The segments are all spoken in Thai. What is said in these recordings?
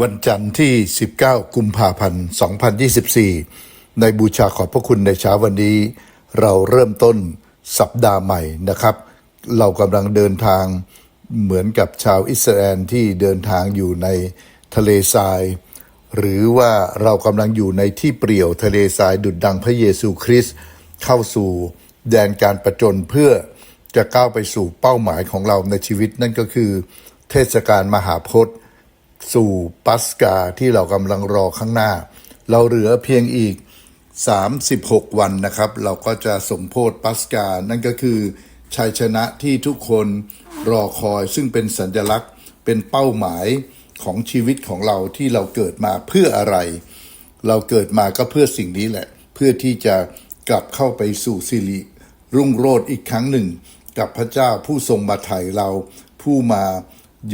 วันจันทร์ที่ 19 กุมภาพันธ์ 2024 ในบูชาขอบพระคุณในเช้าวันนี้ เราเริ่มต้นสัปดาห์ใหม่นะครับ เรากำลังเดินทางเหมือนกับชาวอิสราเอลที่เดินทางอยู่ในทะเลทราย หรือว่าเรากำลังอยู่ในที่เปลี่ยวทะเลทรายดุดดังพระเยซูคริสต์เข้าสู่แดนการประจนเพื่อจะก้าวไปสู่เป้าหมายของเราในชีวิตนั่นก็คือ เทศกาลมหาพจน์ สู่ปัสกาที่เรากำลังรอข้างหน้า เราเหลือเพียงอีก 36 วันนะครับ เราก็จะสมโพธปัสกา นั่นก็คือชัยชนะที่ทุกคนรอคอยซึ่งเป็นสัญลักษณ์เป็นเป้าหมายของชีวิตของเราที่เราเกิดมาเพื่ออะไร เราเกิดมาก็เพื่อสิ่งนี้แหละ เพื่อที่จะกลับเข้าไปสู่สิริ รุ่งโรจน์อีกครั้งหนึ่ง กับพระเจ้าผู้ทรงมาไถ่เรา ผู้มา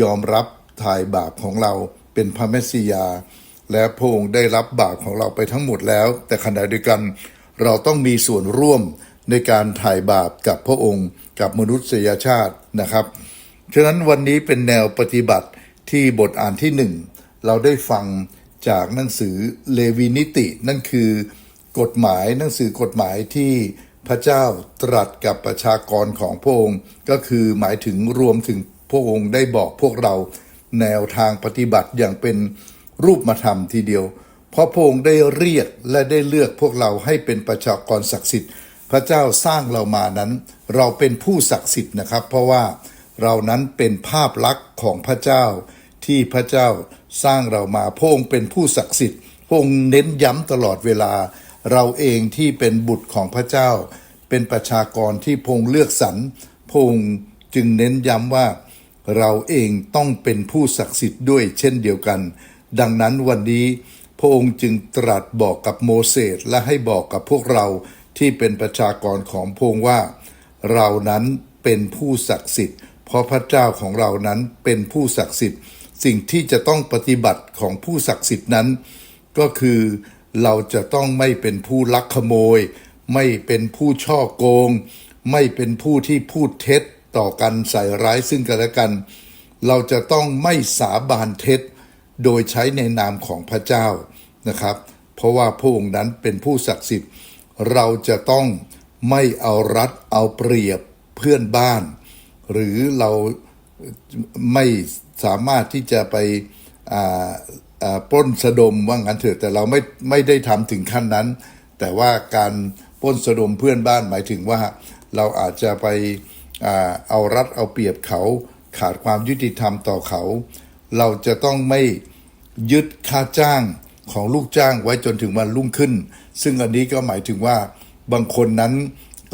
ยอมรับ ถ่ายบาปของเราเป็นพระเมสสิยา และพระองค์ได้รับบาปของเราไปทั้งหมดแล้ว แต่ขณะเดียวกันเราต้องมีส่วนร่วมในการถ่ายบาปกับพระองค์กับมนุษยชาตินะครับ ฉะนั้นวันนี้เป็นแนวปฏิบัติที่บทอ่านที่หนึ่งเราได้ฟังจากหนังสือเลวีนิติ นั่นคือกฎหมายหนังสือกฎหมายที่พระเจ้าตรัสกับประชากรของพระองค์ ก็คือหมายถึงรวมถึงพระองค์ได้บอกพวกเรา แนวทางปฏิบัติอย่างเป็นรูปธรรมทีเดียว เพราะพระองค์ได้เรียกและได้เลือกพวกเราให้เป็นประชากรศักดิ์สิทธิ์ พระเจ้าสร้างเรามานั้น เราเป็นผู้ศักดิ์สิทธิ์นะครับ เพราะว่าเรานั้นเป็นภาพลักษณ์ของพระเจ้า ที่พระเจ้าสร้างเรามาพระองค์เป็นผู้ศักดิ์สิทธิ์พระองค์เน้นย้ำตลอดเวลา เราเองที่เป็นบุตรของพระเจ้า เป็นประชากรที่พงค์เลือกสรรพงค์จึงเน้นย้ำว่า เราเองต้องเป็นผู้ศักดิ์สิทธิ์ด้วยเช่นเดียวกัน ดังนั้นวันนี้พระองค์จึงตรัสบอกกับโมเสสและให้บอกกับพวกเราที่เป็นประชากรของพระองค์ว่า เรานั้นเป็นผู้ศักดิ์สิทธิ์ เพราะพระเจ้าของเรานั้นเป็นผู้ศักดิ์สิทธิ์ สิ่งที่จะต้องปฏิบัติของผู้ศักดิ์สิทธิ์นั้น ก็คือเราจะต้องไม่เป็นผู้ลักขโมย ไม่เป็นผู้ช่อโกง ไม่เป็นผู้ที่พูดเท็จ ต่อกันใส่ร้ายซึ่งกันและกัน เราจะต้องไม่สาบานเท็จ โดยใช้ในนามของพระเจ้านะครับ เพราะว่าพระองค์นั้นเป็นผู้ศักดิ์สิทธิ์ เราจะต้องไม่เอารัดเอาเปรียบเพื่อนบ้าน หรือเราไม่สามารถที่จะไปอ่าอ่าปล้นสะดมว่างั้นเถอะแต่เราไม่ไม่ได้ทำถึงขั้นนั้น แต่ว่าการปล้นสะดมเพื่อนบ้านหมายถึงว่าเราอาจจะไป เอารัดเอาเปรียบเขาขาดความยุติธรรมต่อเขา เราจะต้องไม่ยึดค่าจ้างของลูกจ้างไว้จนถึงวันรุ่งขึ้น ซึ่งอันนี้ก็หมายถึงว่าบางคนนั้น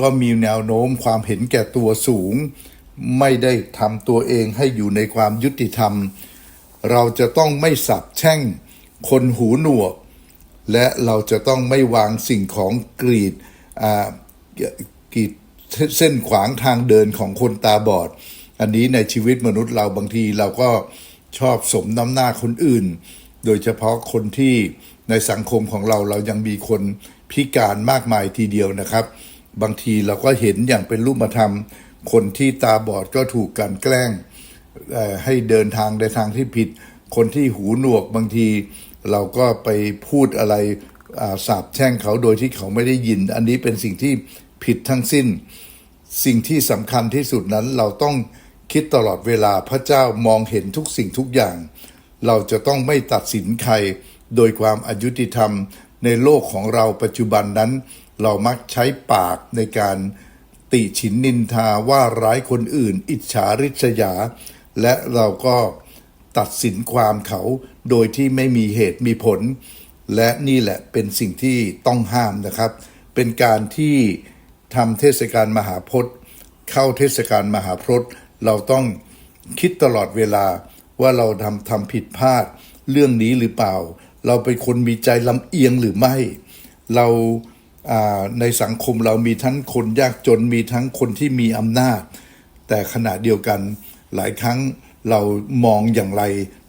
ก็มีแนวโน้มความเห็นแก่ตัวสูง ไม่ได้ทำตัวเองให้อยู่ในความยุติธรรม เราจะต้องไม่สับแช่ง คนหูหนวก และเราจะต้องไม่วางสิ่งของกรีดกรีด เส้นขวางทางเดินของคนตาบอด อันนี้ในชีวิตมนุษย์เราบางทีเราก็ชอบสมน้ำหน้าคนอื่น โดยเฉพาะคนที่ในสังคมของเราเรายังมีคนพิการมากมายทีเดียวนะครับ บางทีเราก็เห็นอย่างเป็นรูปธรรม คนที่ตาบอดก็ถูกกลันแกล้งให้เดินทางในทางที่ผิด คนที่หูหนวกบางที เราก็ไปพูดอะไรสาบแช่งเขาโดยที่เขาไม่ได้ยิน อันนี้เป็นสิ่งที่ผิดทั้งสิ้น สิ่งที่สำคัญที่สุดนั้นเราต้องคิดตลอดเวลาพระเจ้ามองเห็นทุกสิ่งทุกอย่าง เราจะต้องไม่ตัดสินใคร โดยความอายุติธรรมในโลกของเราปัจจุบันนั้น เรามักใช้ปากในการติฉินนินทาว่าร้ายคนอื่น อิจฉาริษยา และเราก็ตัดสินความเขาโดยที่ไม่มีเหตุมีผล และนี่แหละเป็นสิ่งที่ต้องห้ามนะครับ เป็นการที่ ทำเทศกาลมหาพจน์ เข้าเทศกาลมหาพจน์ เราต้องคิดตลอดเวลาว่าเราทำทำผิดพลาดเรื่องนี้หรือเปล่า เราเป็นคนมีใจลำเอียงหรือไม่ เราในสังคมเรามีทั้งคนยากจนมีทั้งคนที่มีอำนาจ แต่ขณะเดียวกันหลายครั้งเรามองอย่างไร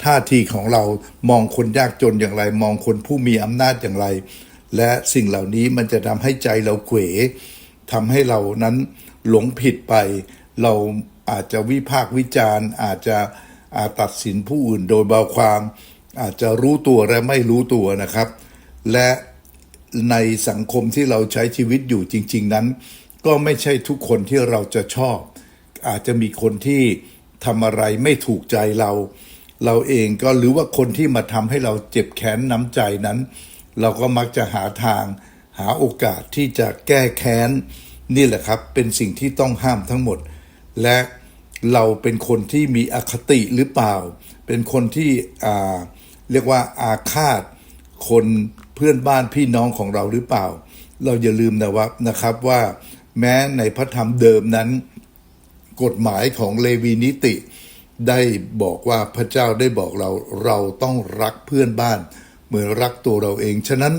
ท่าทีของเรามองคนยากจนอย่างไร มองคนผู้มีอำนาจอย่างไร และสิ่งเหล่านี้มันจะทำให้ใจเราเขว ทำให้เรานั้นหลงผิดไป เราอาจจะวิพากษ์วิจารณ์ อาจจะอาจตัดสินผู้อื่นโดยเบาความ อาจจะรู้ตัวและไม่รู้ตัวนะครับ และในสังคมที่เราใช้ชีวิตอยู่จริง ๆ นั้น ก็ไม่ใช่ทุกคนที่เราจะชอบ อาจจะมีคนที่ทำอะไรไม่ถูกใจเรา เราเองก็หรือว่าคนที่มาทำให้เราเจ็บแค้นน้ำใจนั้น เราก็มักจะหาทาง หาโอกาสที่จะแก้แค้น นี่แหละครับ เป็นสิ่งที่ต้องห้ามทั้งหมด และเราเป็นคนที่มีอคติหรือเปล่า เป็นคนที่เรียกว่าอาฆาต คนเพื่อนบ้านพี่น้องของเราหรือเปล่า เราอย่าลืมนะว่านะครับว่า แม้ในพระธรรมเดิมนั้น กฎหมายของเลวีนิติ ได้บอกว่าพระเจ้าได้บอกเราเราต้องรักเพื่อนบ้าน เหมือนรักตัวเราเอง ฉะนั้น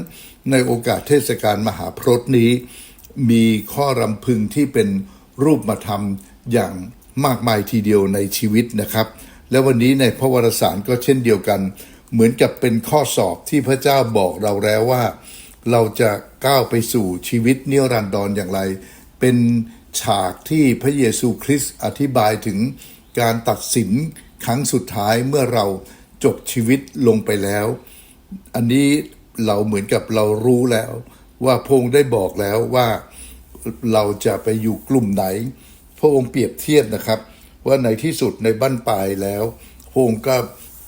ในโอกาสเทศกาลมหาพรตนี้ มีข้อรำพึงที่เป็นรูปมาทำอย่างมากมายทีเดียวในชีวิตนะครับ และวันนี้ในพระวรสารก็เช่นเดียวกัน เหมือนกับเป็นข้อสอบที่พระเจ้าบอกเราแล้วว่า เราจะก้าวไปสู่ชีวิตนิรันดรอย่างไร เป็นฉากที่พระเยซูคริสต์อธิบายถึงการตัดสินครั้งสุดท้ายเมื่อเราจบชีวิตลงไปแล้ว อันนี้ เราเหมือนกับเรารู้แล้ว ว่าพระองค์ได้บอกแล้วว่าเราจะไปอยู่กลุ่มไหน พระองค์เปรียบเทียบนะครับ ว่าในที่สุดในบั้นปลายแล้วพระองค์ก็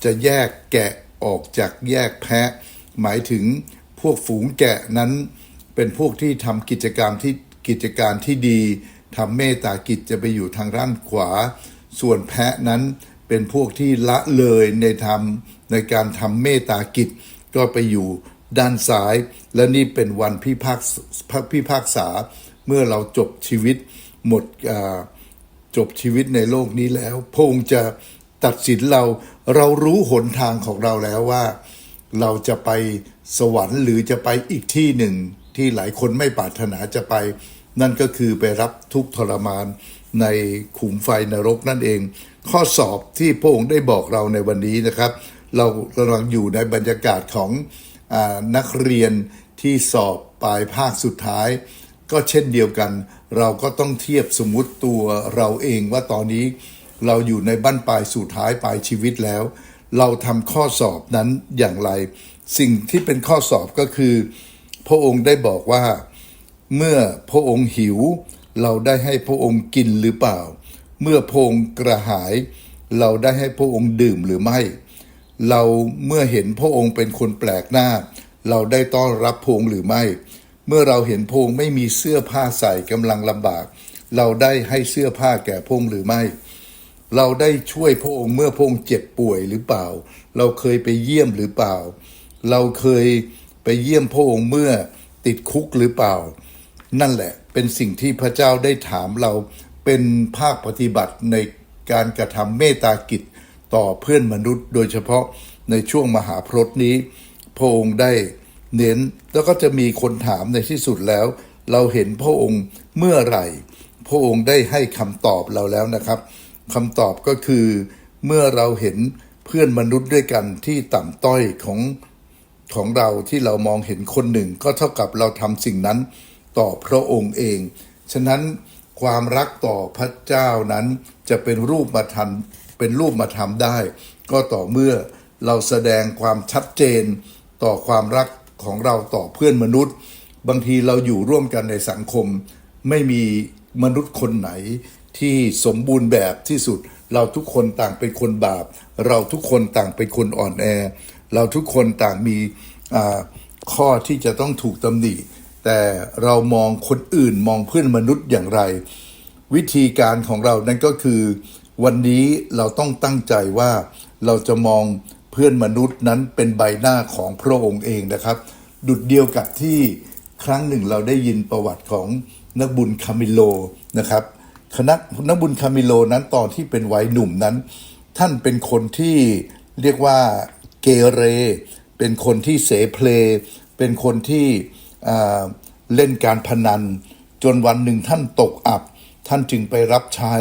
จะแยกแกะออกจากแยกแพะ หมายถึงพวกฝูงแกะนั้น เป็นพวกที่ทำกิจกรรมที่กิจการที่ดีทำเมตตากิจจะไปอยู่ทางด้านขวา ส่วนแพะนั้นเป็นพวกที่ละเลยในธรรมในการทำเมตตากิจก็ไปอยู่ ด้านซ้าย และนี่เป็นวันพิพากพิพากษา เมื่อเราจบชีวิตหมดจบชีวิตในโลกนี้แล้วพระองค์จะตัดสินเราเรารู้หนทางของเราแล้วว่า เราจะไปสวรรค์หรือจะไปอีกที่หนึ่ง ที่หลายคนไม่ปรารถนาจะไป นั่นก็คือไปรับทุกทรมานในขุมไฟนรกนั่นเอง ข้อสอบที่พระองค์ได้บอกเราในวันนี้นะครับ เรากำลังอยู่ในบรรยากาศของ นักเรียนที่สอบปลายภาคสุดท้าย ก็เช่นเดียวกัน เราก็ต้องเทียบสมมติตัวเราเองว่าตอนนี้เราอยู่ในบั้นปลายสุดท้ายปลายชีวิตแล้ว เราทำข้อสอบนั้นอย่างไร สิ่งที่เป็นข้อสอบก็คือ พระองค์ได้บอกว่า เมื่อพระองค์หิว เราได้ให้พระองค์กินหรือเปล่า เมื่อพระองค์กระหาย เราได้ให้พระองค์ดื่มหรือไม่ เราเมื่อเห็นพระองค์เป็นคนแปลกหน้า เราได้ต้อนรับพงหรือไม่ เมื่อเราเห็นพงไม่มีเสื้อผ้าใส่กำลังลำบาก เราได้ให้เสื้อผ้าแก่พงหรือไม่ เราได้ช่วยพระองค์เมื่อพงเจ็บป่วยหรือเปล่า เราเคยไปเยี่ยมหรือเปล่า เราเคยไปเยี่ยมพระองค์เมื่อติดคุกหรือเปล่า นั่นแหละเป็นสิ่งที่พระเจ้าได้ถามเราเป็นภาคปฏิบัติในการกระทำเมตตากิจ ต่อเพื่อนมนุษย์ โดยเฉพาะในช่วงมหาพรตนี้ พระองค์ได้เน้นแล้วก็จะมีคนถามในที่สุดแล้ว เราเห็นพระองค์เมื่อไหร่ พระองค์ได้ให้คำตอบเราแล้วนะครับคำตอบก็คือเมื่อเราเห็นเพื่อนมนุษย์ด้วยกันที่ต่ำต้อยของของเราที่เรามองเห็นคนหนึ่ง ก็เท่ากับเราทำสิ่งนั้นต่อพระองค์เอง ฉะนั้นความรักต่อพระเจ้านั้นจะเป็นรูปมาทำ เป็นรูปมาทำได้ ก็ต่อเมื่อเราแสดงความชัดเจนต่อความรักของเราต่อเพื่อนมนุษย์ บางทีเราอยู่ร่วมกันในสังคม ไม่มีมนุษย์คนไหนที่สมบูรณ์แบบที่สุด เราทุกคนต่างเป็นคนบาป เราทุกคนต่างเป็นคนอ่อนแอ เราทุกคนต่างมีข้อที่จะต้องถูกตำหนิแต่เรามองคนอื่นมองเพื่อนมนุษย์อย่างไร วิธีการของเรานั่นก็คือ วันนี้เราต้องตั้งใจว่าเราจะมองเพื่อนมนุษย์นั้นเป็นใบหน้าของพระองค์เองนะครับ ดุดเดียวกับที่ครั้งหนึ่งเราได้ยินประวัติของนักบุญคามิโลนะครับคณะนักบุญคามิโลนั้นตอนที่เป็นวัยหนุ่มนั้น ท่านเป็นคนที่เรียกว่าเกเร เป็นคนที่เสเพล เป็นคนที่เล่นการพนัน จนวันหนึ่งท่านตกอับ ท่านจึงไปรับใช้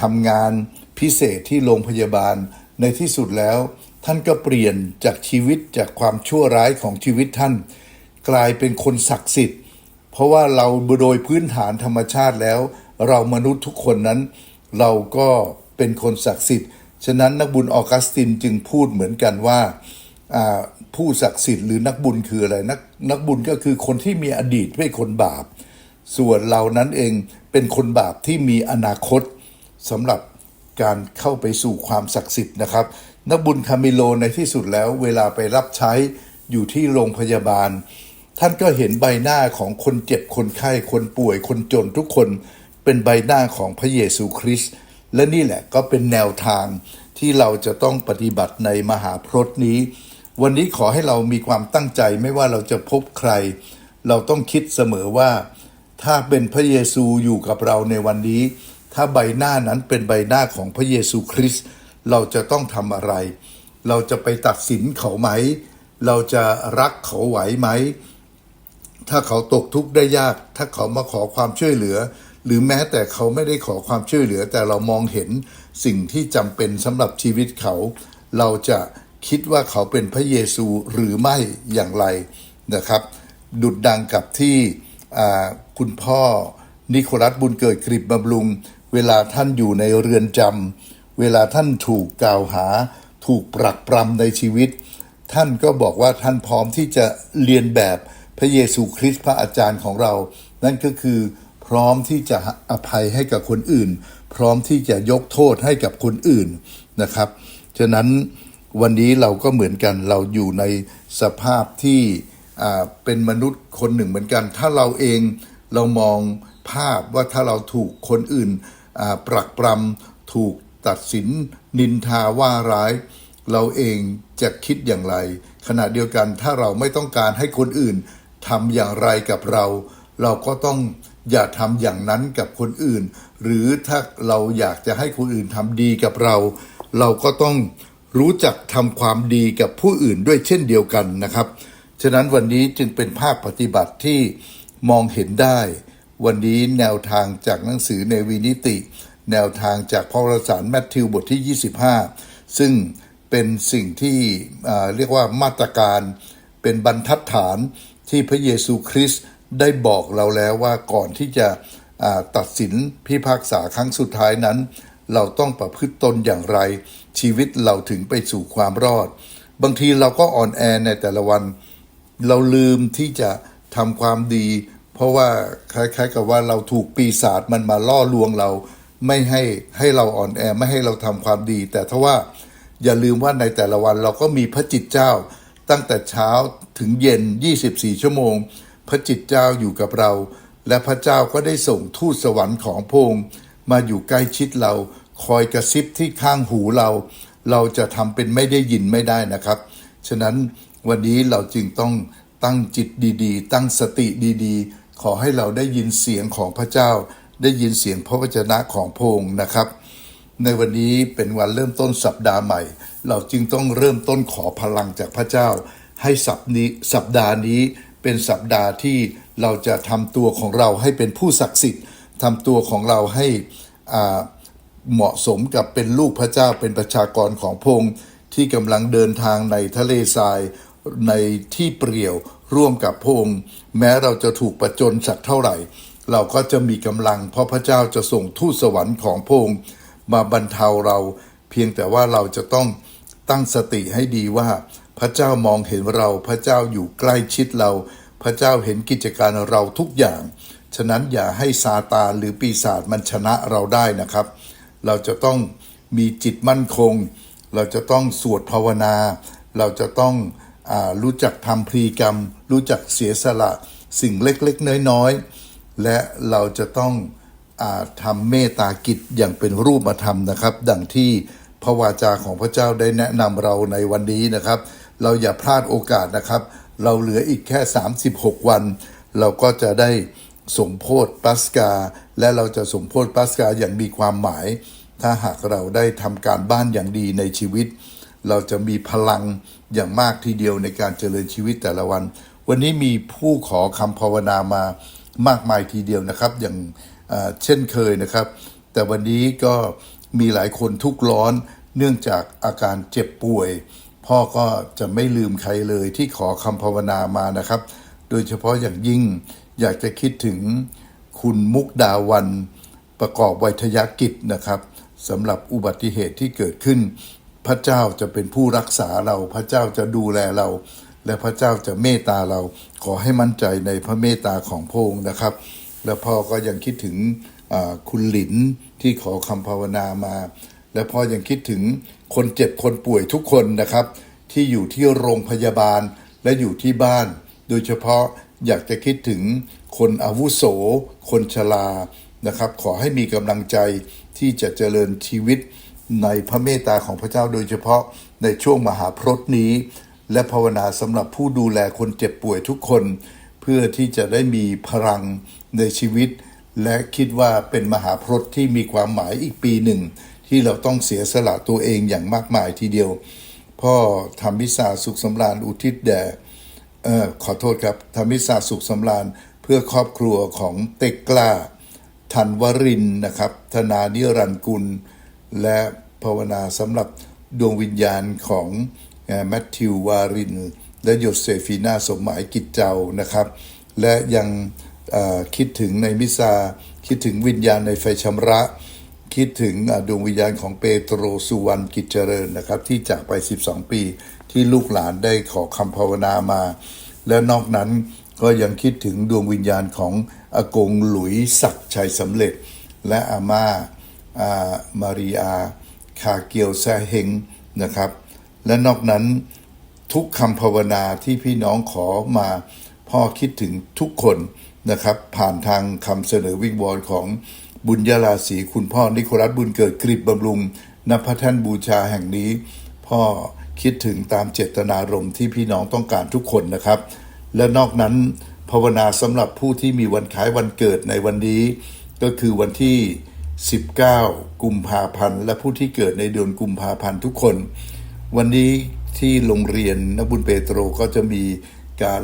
ทำงานพิเศษที่โรงพยาบาลในที่สุดแล้ว ท่านก็เปลี่ยนจากชีวิตจากความชั่วร้ายของชีวิตท่าน กลายเป็นคนศักดิ์สิทธิ์ เพราะว่าเราโดยพื้นฐานธรรมชาติแล้ว เรามนุษย์ทุกคนนั้น เราก็เป็นคนศักดิ์สิทธิ์ฉะนั้นนักบุญออกัสตินจึงพูดเหมือนกันว่าอ่าผู้ศักดิ์สิทธิ์หรือนักบุญคืออะไรนักนักบุญก็คือคนที่มีอดีตไม่คนบาป ส่วนเรานั้นเองเป็นคนบาปที่มีอนาคตสำหรับการเข้าไปสู่ความศักดิ์สิทธิ์นะครับ นักบุญคามิโลในที่สุดแล้วเวลาไปรับใช้อยู่ที่โรงพยาบาล ท่านก็เห็นใบหน้าของคนเจ็บคนไข้คนป่วยคนจนทุกคนเป็นใบหน้าของพระเยซูคริสต์และนี่แหละก็เป็นแนวทางที่เราจะต้องปฏิบัติในมหาพรตนี้ วันนี้ขอให้เรามีความตั้งใจไม่ว่าเราจะพบใคร เราต้องคิดเสมอว่า ถ้าเป็นพระเยซูอยู่กับเราในวันนี้ ถ้าใบหน้านั้นเป็นใบหน้าของพระเยซูคริสต์เราจะต้องทำอะไร เราจะไปตัดสินเขาไหม เราจะรักเขาไหวไหม ถ้าเขาตกทุกข์ได้ยาก ถ้าเขามาขอความช่วยเหลือ หรือแม้แต่เขาไม่ได้ขอความช่วยเหลือ แต่เรามองเห็นสิ่งที่จำเป็นสำหรับชีวิตเขา เราจะคิดว่าเขาเป็นพระเยซูหรือไม่อย่างไรนะครับ ดุดดังกับที่ คุณพ่อนิโคลัสบุญเกิดกริบบำรุง เวลาท่านอยู่ในเรือนจำเวลาท่านถูกกล่าวหา ถูกปรักปรำในชีวิต ท่านก็บอกว่าท่านพร้อมที่จะเรียนแบบพระเยซูคริสต์พระอาจารย์ของเรา นั่นก็คือพร้อมที่จะอภัยให้กับคนอื่น พร้อมที่จะยกโทษให้กับคนอื่นนะครับ ฉะนั้นวันนี้เราก็เหมือนกันเราอยู่ในสภาพที่ เป็นมนุษย์คนหนึ่งเหมือนกัน ถ้าเราเองเรามองภาพว่าถ้าเราถูกคนอื่นปรักปรำถูกตัดสินนินทาว่าร้าย เราเองจะคิดอย่างไร ขณะเดียวกันถ้าเราไม่ต้องการให้คนอื่นทำอย่างไรกับเรา เราก็ต้องอย่าทำอย่างนั้นกับคนอื่น หรือถ้าเราอยากจะให้คนอื่นทำดีกับเรา เราก็ต้องรู้จักทำความดีกับผู้อื่นด้วยเช่นเดียวกันนะครับ ฉะนั้นวันนี้จึงเป็นภาคปฏิบัติที่มองเห็นได้ วันนี้แนวทางจากหนังสือในวินิติ แนวทางจากพระวรสารแมทธิวบทที่ 25 ซึ่งเป็นสิ่งที่เรียกว่ามาตรการเป็นบรรทัดฐานที่พระเยซูคริสต์ได้บอกเราแล้วว่าก่อนที่จะตัดสินพิพากษาครั้งสุดท้ายนั้น เราต้องประพฤติตนอย่างไร ชีวิตเราถึงไปสู่ความรอด บางทีเราก็อ่อนแอในแต่ละวัน เราลืมที่จะทำความดี เพราะว่าคล้ายๆกับว่าเราถูกปีศาจมันมาล่อลวงเรา ไม่ให้ให้เราอ่อนแอไม่ให้เราทำความดี แต่ถ้าว่าอย่าลืมว่าในแต่ละวันเราก็มีพระจิตเจ้า ตั้งแต่เช้าถึงเย็น 24 ชั่วโมง พระจิตเจ้าอยู่กับเรา และพระเจ้าก็ได้ส่งทูตสวรรค์ของพระองค์มาอยู่ใกล้ชิดเรา คอยกระซิบที่ข้างหูเรา เราจะทำเป็นไม่ได้ยินไม่ได้นะครับ ฉะนั้น วันนี้เราจึงต้องตั้งจิตดีๆ ตั้งสติดีๆ ขอให้เราได้ยินเสียงของพระเจ้า ได้ยินเสียงพระวจนะของพระองค์นะครับ ในวันนี้เป็นวันเริ่มต้นสัปดาห์ใหม่ เราจึงต้องเริ่มต้นขอพลังจากพระเจ้า ให้สัปนี้สัปดาห์นี้เป็นสัปดาห์ที่เราจะทำตัวของเราให้เป็นผู้ศักดิ์สิทธิ์ทำตัวของเราให้เหมาะสมกับเป็นลูกพระเจ้าเป็นประชากรของพงค์ที่กำลังเดินทางในทะเลทราย ในที่เปรี่ยวร่วมกับพระองค์ แม้เราจะถูกประจนสักเท่าไหร่ เราก็จะมีกำลัง เพราะพระเจ้าจะส่งทูตสวรรค์ของพระองค์มาบรรเทาเรา เพียงแต่ว่าเราจะต้องตั้งสติให้ดีว่า พระเจ้ามองเห็นเราพระเจ้าอยู่ใกล้ชิดเรา พระเจ้าเห็นกิจการเราทุกอย่าง ฉะนั้นอย่าให้ซาตานหรือปีศาจมันชนะเราได้นะครับ เราจะต้องมีจิตมั่นคง เราจะต้องสวดภาวนา เราจะต้อง รู้จักทำพรีกรรม รู้จักเสียสละสิ่งเล็กๆ น้อยๆ และเราจะต้องอทำเมตตากิจอย่างเป็นรูปธรรมนะครับ ดังที่พระวาจาของพระเจ้าได้แนะนำเราในวันนี้นะครับ เราอย่าพลาดโอกาสนะครับ เราเหลืออีกแค่ 36 วัน เราก็จะได้สมโพธปัสกา และเราจะสมโพธปัสกาอย่างมีความหมาย ถ้าหากเราได้ทำการบ้านอย่างดีในชีวิต เราจะมีพลัง อย่างมากทีเดียวในการเจริญชีวิตแต่ละวัน วันนี้มีผู้ขอคำภาวนามามากมายทีเดียวนะครับ อย่างเช่นเคยนะครับ แต่วันนี้ก็มีหลายคนทุกข์ร้อนเนื่องจากอาการเจ็บป่วย พ่อก็จะไม่ลืมใครเลยที่ขอคำภาวนามานะครับ โดยเฉพาะอย่างยิ่งอยากจะคิดถึงคุณมุกดาวันประกอบไวยทยกิจนะครับสำหรับอุบัติเหตุที่เกิดขึ้น พระเจ้าจะเป็นผู้รักษาเรา พระเจ้าจะดูแลเรา และพระเจ้าจะเมตตาเรา ขอให้มั่นใจในพระเมตตาของพระองค์นะครับ และพ่อก็ยังคิดถึงคุณหลินที่ขอคำภาวนามา และพ่อยังคิดถึงคนเจ็บคนป่วยทุกคนนะครับ ที่อยู่ที่โรงพยาบาลและอยู่ที่บ้าน โดยเฉพาะอยากจะคิดถึงคนอาวุโส คนชรานะครับ ขอให้มีกำลังใจที่จะเจริญชีวิต ในพระเมตตาของพระเจ้าโดยเฉพาะในช่วงมหาพรตนี้ และภาวนาสำหรับผู้ดูแลคนเจ็บป่วยทุกคน เพื่อที่จะได้มีพลังในชีวิต และคิดว่าเป็นมหาพรตที่มีความหมายอีกปีหนึ่ง ที่เราต้องเสียสละตัวเองอย่างมากมายทีเดียว พ่อทำวิสาสุขสำราญอุทิศแด่ออขอโทษครับทำวิสาสุขสำราญเพื่อครอบครัวของเต็กกล้าธันวรินนะครับ ธนานิรันกุล และภาวนาสำหรับดวงวิญญาณของแมทธิววาริน และโยเซฟีนาสมหมายกิจเจ้านะครับ และยังคิดถึงในมิซา คิดถึงวิญญาณในไฟชำระ คิดถึงดวงวิญญาณของเปโตรสุวรรณกิจเจริญนะครับ ที่จากไป 12 ปีที่ลูกหลานได้ขอคำภาวนามา และนอกนั้นก็ยังคิดถึงดวงวิญญาณของอากงหลุยศักดิ์ชัยสำเร็จ และอาม่า มาริอาคาเกียวแซเฮงนะครับ และนอกนั้นทุกคำภาวนาที่พี่น้องขอมาพ่อคิดถึงทุกคนนะครับ ผ่านทางคำเสนอวิงวอนของบุญญาราศีคุณพ่อนิโคลัสบุญเกิดกริบบำรุงณพระแท่นบูชาแห่งนี้ พ่อคิดถึงตามเจตนารมณ์ที่พี่น้องต้องการทุกคนนะครับ และนอกนั้นภาวนาสำหรับผู้ที่มีวันคล้ายวันเกิดในวันนี้ ก็คือวันที่ 19 กุมภาพันธ์ และผู้ที่เกิดในเดือนกุมภาพันธ์ทุกคน วันนี้ที่โรงเรียนนบุญเปโตรก็จะมีการ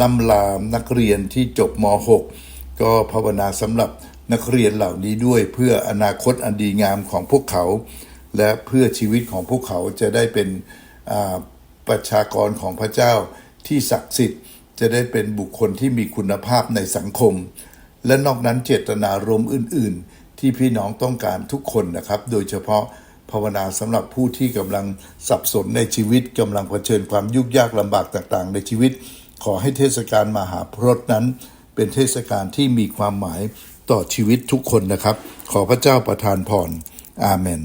ล่ำลามนักเรียนที่จบม .6 ก็ภาวนาสำหรับนักเรียนเหล่านี้ด้วยเพื่ออนาคตอันดีงามของพวกเขา และเพื่อชีวิตของพวกเขาจะได้เป็นประชากรของพระเจ้าที่ศักดิ์สิทธิ์จะได้เป็นบุคคลที่มีคุณภาพในสังคม และนอกนั้นเจตนารมณ์อื่น ๆ ที่พี่น้องต้องการทุกคนนะครับ โดยเฉพาะภาวนาสำหรับผู้ที่กำลังสับสนในชีวิตกำลังเผชิญความยุ่งยากลำบากต่างๆ ในชีวิต ขอให้เทศกาลมหาพรตนั้น เป็นเทศกาลที่มีความหมายต่อชีวิตทุกคนนะครับ ขอพระเจ้าประทานพร อาเมน